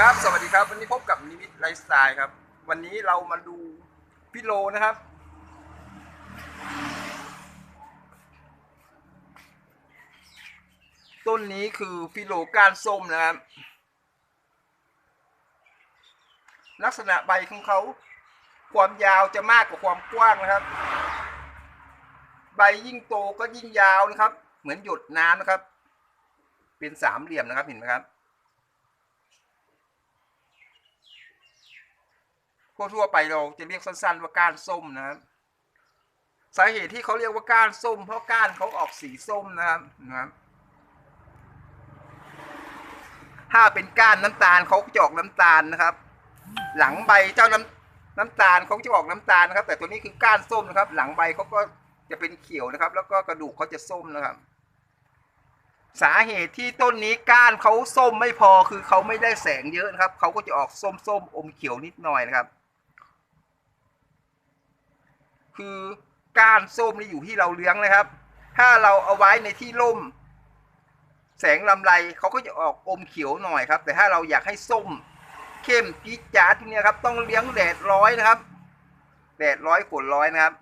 ครับ สวัสดีครับ วันนี้พบกับนิมิตไลฟ์สไตล์ครับ วันนี้เรามาดูพี่โลนะครับ ต้นนี้คือฟิโลก้านส้มนะครับ ลักษณะใบของเขา ความยาวจะมากกว่าความกว้างนะครับ ใบยิ่งโตก็ยิ่งยาวนะครับ เหมือนหยดน้ำนะครับ เป็นสามเหลี่ยมนะครับเห็นไหมครับ ทั่วๆไปเราจะเรียกสั้น ๆ ว่าก้านส้มนะครับสาเหตุที่เขาเรียกว่าก้านส้ม เพราะก้านเขาออกสีส้มนะครับนะครับ ถ้าเป็นก้านน้ำตาลเขาจะออกน้ำตาลนะครับ หลังใบเจ้าน้ำน้ำตาลเขาจะออกน้ำตาลนะครับ แต่ตัวนี้คือก้านส้มนะครับ หลังใบเขาก็จะเป็นเขียวนะครับ แล้วก็กระดูกเขาจะส้มนะครับ สาเหตุที่ต้นนี้ก้านเขาส้มไม่พอคือเขาไม่ได้แสงเยอะนะครับเขาก็จะออกส้มๆอมเขียวนิดหน่อยนะครับ คือก้านส้มนี่อยู่ที่เราเลี้ยงนะครับ ถ้าเราเอาไว้ในที่ร่ม แสงลำไรเขาก็จะออกอมเขียวหน่อยครับ แต่ถ้าเราอยากให้ส้ม เข้มจี๊ดจ๊าดที่เนี้ยครับ ต้องเลี้ยงแดดร้อยนะครับ แดดร้อยฝนร้อยนะครับ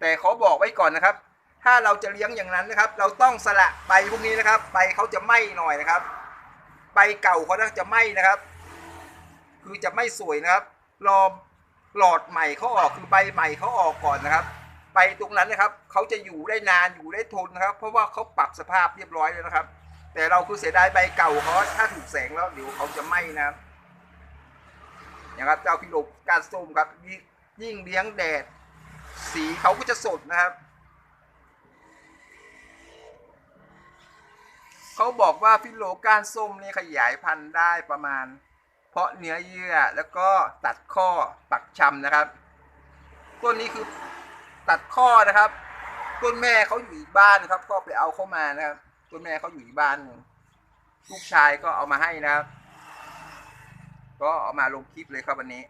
แต่ขอบอกไว้ก่อนนะครับ ถ้าเราจะเลี้ยงอย่างนั้นนะครับ เราต้องสละใบพวกนี้นะครับใบเขาจะไหม้หน่อยนะครับใบเก่าเขาจะไหม้นะครับ คือจะไม่สวยนะครับ รอ หลอดใหม่เขาออกคือใบใหม่เขาออกก่อนนะครับใบตรงนั้นนะครับเขาจะอยู่ได้นานอยู่ได้ทนนะครับ เพราะว่าเขาปรับสภาพเรียบร้อยแล้วนะครับ แต่เราคือเสียดายใบเก่าเขาถ้าถูกแสงแล้วเดี๋ยวเขาจะไหม้นะครับอย่างครับเจ้าพิโลกการส้มครับยิ่งยิ่งเลี้ยงแดด สีเขาก็จะสดนะครับเขาบอกว่าฟิโลก้านส้มนี่ขยายพันธุ์ได้ประมาณ เพราะเนื้อเยื่อแล้วก็ตัดข้อปักชำนะครับ ต้นนี้คือตัดข้อนะครับ ต้นแม่เขาอยู่อีกบ้านนะครับ ก็ไปเอาเข้ามานะครับ ต้นแม่เขาอยู่อีกบ้านหนึ่งลูกชายก็เอามาให้นะครับ ก็เอามาลงคลิปเลยครับวันนี้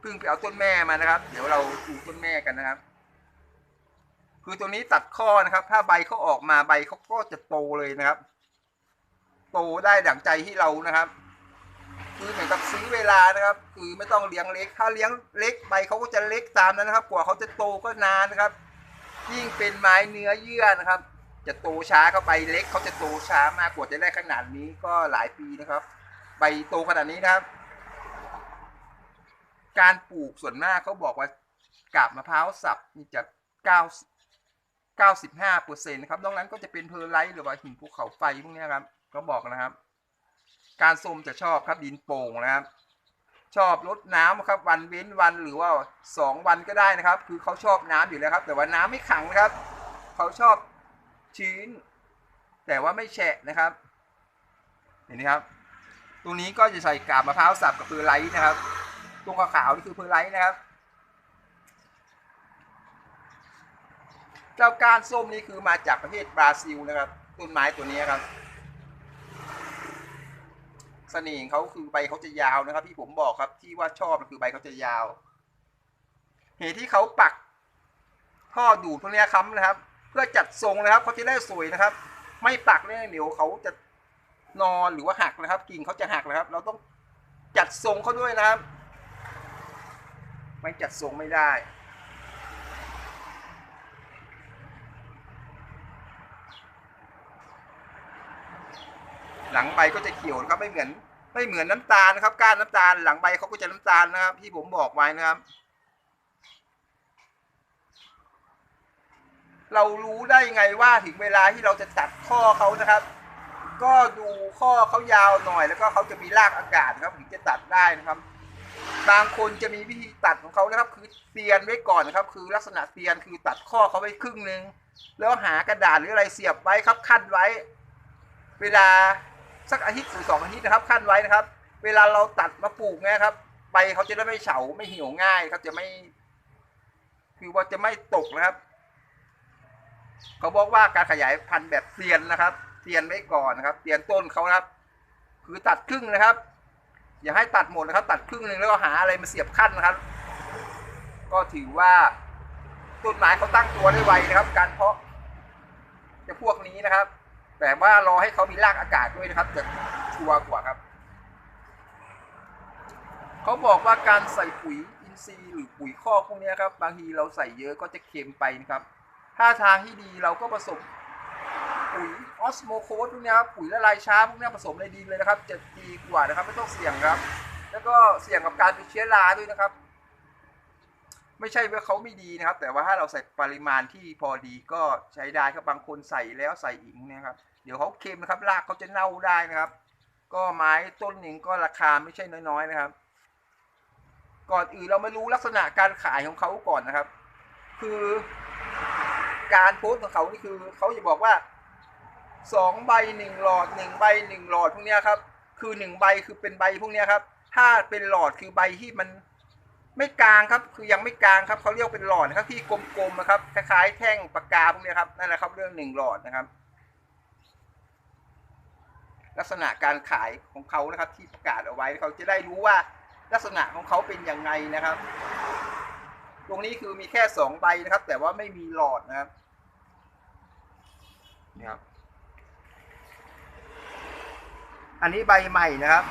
เพิ่งไปเอาต้นแม่มานะครับ เดี๋ยวเราดูต้นแม่กันนะครับ คือตัวนี้ตัดข้อนะครับ ถ้าใบเขาออกมาใบเขาก็จะโตเลยนะครับ โตได้ดั่งใจที่เรานะครับ คือเหมือนกับซื้อเวลานะครับ คือไม่ต้องเลี้ยงเล็ก ถ้าเลี้ยงเล็กใบเขาก็จะเล็กตามนั้นนะครับ กว่าเขาจะโตก็นานนะครับ ยิ่งเป็นไม้เนื้อเยื่อนะครับ จะโตช้าเข้าไปเล็กเขาจะโตช้ามากกว่าจะได้ขนาดนี้ก็หลายปีนะครับใบโตขนาดนี้นะครับ การปลูกส่วนมากเขาบอกว่ากาบมะพร้าวสับนี่จะเก้าเก้าสิบห้าเปอร์เซ็นต์ครับ นอกนั้นก็จะเป็นเพอร์ไลท์หรือว่าหินภูเขาไฟพวกนี้ครับ ก็บอกนะครับ การส้มจะชอบครับดินโป่งนะครับ ชอบลดน้ำครับวันเว้นวันหรือว่าสองวันก็ได้นะครับ คือเขาชอบน้ำอยู่แล้วครับ แต่ว่าน้ำไม่ขังนะครับ เขาชอบชื้น แต่ว่าไม่แฉะนะครับเห็นไหมครับ ตรงนี้ก็จะใส่กาบมะพร้าวสับกับเพอร์ไลท์นะครับ ตรงขาวๆนี่คือเพอร์ไลท์นะครับเจ้าก้านส้มนี่คือมาจากประเทศบราซิลนะครับต้นไม้ตัวนี้ครับ เสน่ห์เขาคือใบเขาจะยาวนะครับ ที่ผมบอกครับที่ว่าชอบคือใบเขาจะยาว เหตุที่เขาปักท่อดูดพวกเนี้ค้ำนะครับ เพื่อจัดทรงนะครับเขาจะได้สวยนะครับ ไม่ปักเนี่ยเดี๋ยวเขาจะนอนหรือว่าหักนะครับ กิ่งเขาจะหักนะครับ เราต้องจัดทรงเขาด้วยนะครับ ไม่จัดทรงไม่ได้ หลังใบก็จะเขียวนะครับไม่เหมือนไม่เหมือนน้ำตาลนะครับ ก้านน้ำตาลหลังใบเขาก็จะน้ำตาลนะครับ ที่ผมบอกไว้นะครับ เรารู้ได้ไงว่าถึงเวลาที่เราจะตัดข้อเขานะครับ ก็ดูข้อเขายาวหน่อย แล้วก็เขาจะมีรากอากาศนะครับถึงจะตัดได้นะครับ บางคนจะมีวิธีตัดของเขานะครับ คือเตียนไว้ก่อนนะครับ คือลักษณะเตียนคือตัดข้อเขาไว้ครึ่งหนึ่งแล้วหากระดาษหรืออะไรเสียบไว้ครับขั้นไว้ เวลา สักอาทิตย์หรือสองอาทิตย์นะครับขั้นไว้นะครับ เวลาเราตัดมาปลูกเนี่ยครับใบเขาจะได้ไม่เฉาไม่เหี่ยวง่ายครับจะไม่ คือว่าจะไม่ตกนะครับ เขาบอกว่าการขยายพันธุ์แบบเตียนนะครับเตียนไว้ก่อนนะครับเตียนต้นเขานะครับ คือตัดครึ่งนะครับ อย่าให้ตัดหมดนะครับ ตัดครึ่งหนึ่งแล้วก็หาอะไรมาเสียบขั้นนะครับ ก็ถือว่าต้นไม้เขาตั้งตัวได้ไวนะครับ การเพาะจะพวกนี้นะครับ แต่ว่ารอให้เขามีรากอากาศด้วยนะครับจะตัวกว่าครับ เขาบอกว่าการใส่ปุ๋ยอินทรีย์หรือปุ๋ยคอกพวกนี้ครับ บางทีเราใส่เยอะก็จะเค็มไปนะครับ ถ้าทางที่ดีเราก็ผสมปุ๋ยออสโมโคสพวกนี้ครับปุ๋ยละลายช้าพวกนี้ผสมในดินเลยนะครับจะดีกว่านะครับ ไม่ต้องเสี่ยงครับ แล้วก็เสี่ยงกับการเป็นเชื้อราด้วยนะครับ ไม่ใช่ว่าเขาไม่ดีนะครับ แต่ว่าถ้าเราใส่ปริมาณที่พอดีก็ใช้ได้ครับบางคนใส่แล้วใส่อีกนี่ยครับ เดี๋ยวเขาเค็มนะครับรากเขาจะเน่าได้นะครับ ก็ไม้ต้นหนึ่งก็ราคาไม่ใช่น้อยๆนะครับ ก่อนอื่นเรามารู้ลักษณะการขายของเขาก่อนนะครับ คือการโพสของเขานี่คือเขาจะบอกว่าสองใบหนึ่งหลอดหนึ่งใบหนึ่งหลอดพวกนี้ครับ คือหนึ่งใบคือเป็นใบพวกนี้ครับ ถ้าเป็นหลอดคือใบที่มันไม่กลางครับ คือยังไม่กลางครับเขาเรียกเป็นหลอดนะครับที่กลมๆนะครับคล้ายๆแท่งปากกาพวกนี้ครับนั่นแหละครับเรื่องหนึ่งหลอดนะครับ ลักษณะการขายของเขานะครับที่ประกาศเอาไว้เขาจะได้รู้ว่าลักษณะของเขาเป็นยังไงนะครับ ตรงนี้คือมีแค่สองใบนะครับ แต่ว่าไม่มีหลอดนะครับนี่ครับ อันนี้ใบใหม่นะครับ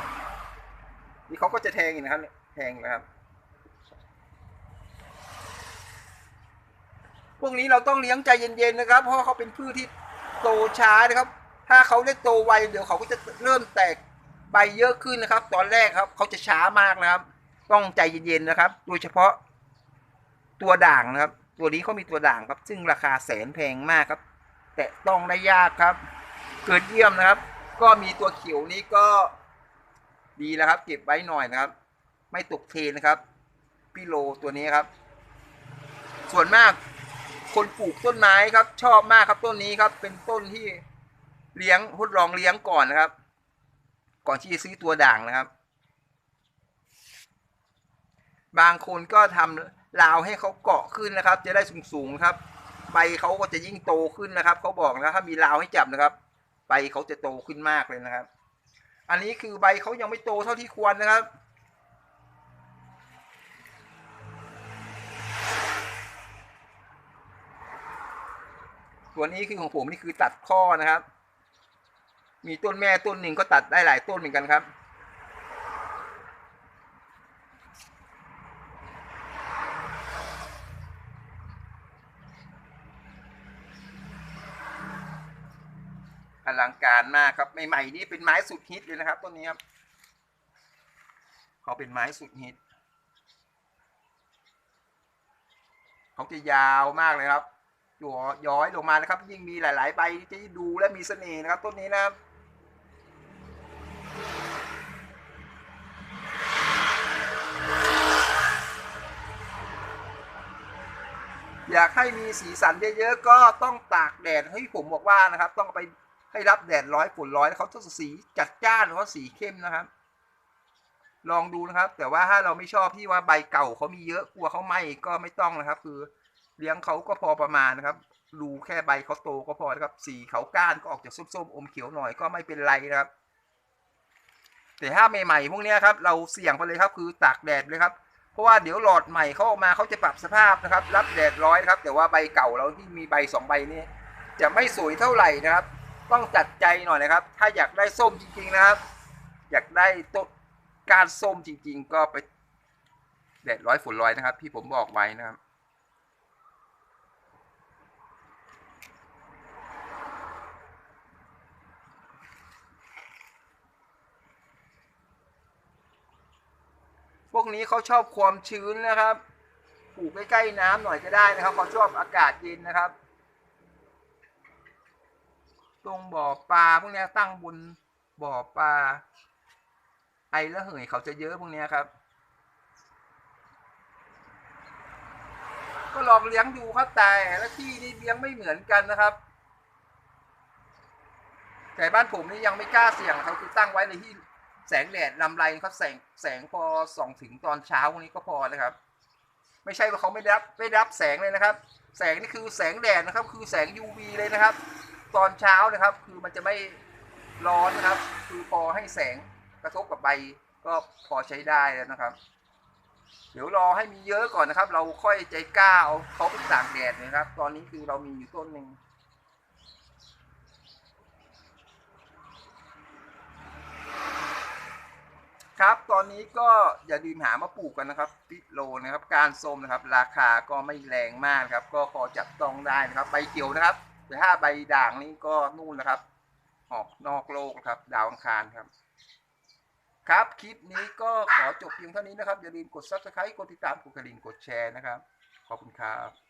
นี่เขาก็จะแทงอีกนะครับเนี่ยแทงนะครับ พวกนี้เราต้องเลี้ยงใจเย็นๆนะครับ เพราะว่าเขาเป็นพืชที่โตช้านะครับ ถ้าเขาได้โตไวเดี๋ยวเขาก็จะเริ่มแตกใบเยอะขึ้นนะครับ ตอนแรกครับ เขาจะช้ามากนะครับ ต้องใจเย็นๆนะครับ โดยเฉพาะตัวด่างนะครับ ตัวนี้เขามีตัวด่างครับ ซึ่งราคาแสนแพงมากครับ แต่ต้องได้ยากครับ เกิดเยี่ยมนะครับ ก็มีตัวเขียวนี้ก็ดีแล้วครับ เก็บไว้หน่อยนะครับ ไม่ตกเทรนนะครับพี่โลตัวนี้ครับ ส่วนมากคนปลูกต้นไม้ครับ ชอบมากครับต้นนี้ครับ เป็นต้นที่ เลี้ยงทดลองเลี้ยงก่อนนะครับ ก่อนที่จะซื้อตัวด่างนะครับ บางคนก็ทำราวให้เขาเกาะขึ้นนะครับ จะได้สูงๆครับใบเขาก็จะยิ่งโตขึ้นนะครับเขาบอกนะถ้ามีราวให้จับนะครับใบเขาจะโตขึ้นมากเลยนะครับ อันนี้คือใบเขายังไม่โตเท่าที่ควรนะครับตัวนี้คือของผมนี่คือตัดข้อนะครับ มีต้นแม่ต้นหนึ่งก็ตัดได้หลายต้นเหมือนกันครับ อลังการมากครับใหม่ๆนี่เป็นไม้สุดฮิตเลยนะครับต้นนี้ครับเขาเป็นไม้สุดฮิตเขาจะยาวมากเลยครับอยู่ย้อยลงมานะครับ ยิ่งมีหลาย ๆ ใบจะดูและมีเสน่ห์นะครับต้นนี้นะครับ อยากให้มีสีสันเยอะๆก็ต้องตากแดดให้ผมบอกว่านะครับ ต้องไปให้รับแดดร้อยฝนร้อยแล้วเขาจะสีจัดจ้านเขาสีเข้มนะครับ ลองดูนะครับ แต่ว่าถ้าเราไม่ชอบที่ว่าใบเก่าเขามีเยอะกลัวเขาไหมก็ไม่ต้องนะครับ คือเลี้ยงเขาก็พอประมาณนะครับดูแค่ใบเขาโตก็พอนะครับ สีเขาก้านก็ออกจากส้มๆอมเขียวหน่อยก็ไม่เป็นไรนะครับ แต่ถ้าใหม่ๆพวกเนี้ยครับ เราเสี่ยงไปเลยครับ คือตากแดดเลยครับ เพราะว่าเดี๋ยวหลอดใหม่เขาออกมาเขาจะปรับสภาพนะครับ รับแดดร้อยครับ แต่ว่าใบเก่าเราที่มีใบสองใบนี้จะไม่สวยเท่าไหร่นะครับ ต้องจัดใจหน่อยนะครับ ถ้าอยากได้ส้มจริงๆนะครับ อยากได้ต้นการส้มจริง ๆ ก็ไปแดดร้อยฝนร้อยนะครับ ที่ผมบอกไว้นะครับ นี้เขาชอบความชื้นนะครับปลูกใกล้ๆน้ำหน่อยก็ได้นะครับเขาชอบอากาศเย็นนะครับ ตรงบ่อปลาพวกนี้ตั้งบนบ่อปลา ไอระเหยเขาจะเยอะพวกนี้ครับ ก็ลองเลี้ยงดูครับแต่ละที่นี่เลี้ยงไม่เหมือนกันนะครับแต่บ้านผมนี่ยังไม่กล้าเสี่ยงเขาคือตั้งไว้ในที่ แสงแดดลำไรเขาแสงแสงพอส่องถึงตอนเช้าวกนี้ก็พอนะครับ ไม่ใช่ว่าเขาไม่รับไม่รับแสงเลยนะครับ แสงนี่คือแสงแดดนะครับ คือแสง UV เลยนะครับ ตอนเช้านะครับ คือมันจะไม่ร้อนนะครับ คือพอให้แสงกระทบกับใบก็พอใช้ได้แล้วนะครับ เดี๋ยวรอให้มีเยอะก่อนนะครับ เราค่อยใจกล้าเอาเขาไปตากแดดนะครับ ตอนนี้คือเรามีอยู่ต้นหนึ่ง ครับ ตอนนี้ก็อย่าลืมหามาปลูกกันนะครับฟิโลนะครับ การส้มนะครับ ราคาก็ไม่แรงมากครับ ก็พอจับต้องได้นะครับ ใบเขียวนะครับแต่ถ้าใบด่างนี่ก็นู่นนะครับ ออกนอกโลกครับ ดาวอังคารครับ ครับคลิปนี้ก็ขอจบเพียงเท่านี้นะครับ อย่าลืมกด subscribe กดติดตามกดกระดิ่งกดแชร์นะครับ ขอบคุณครับ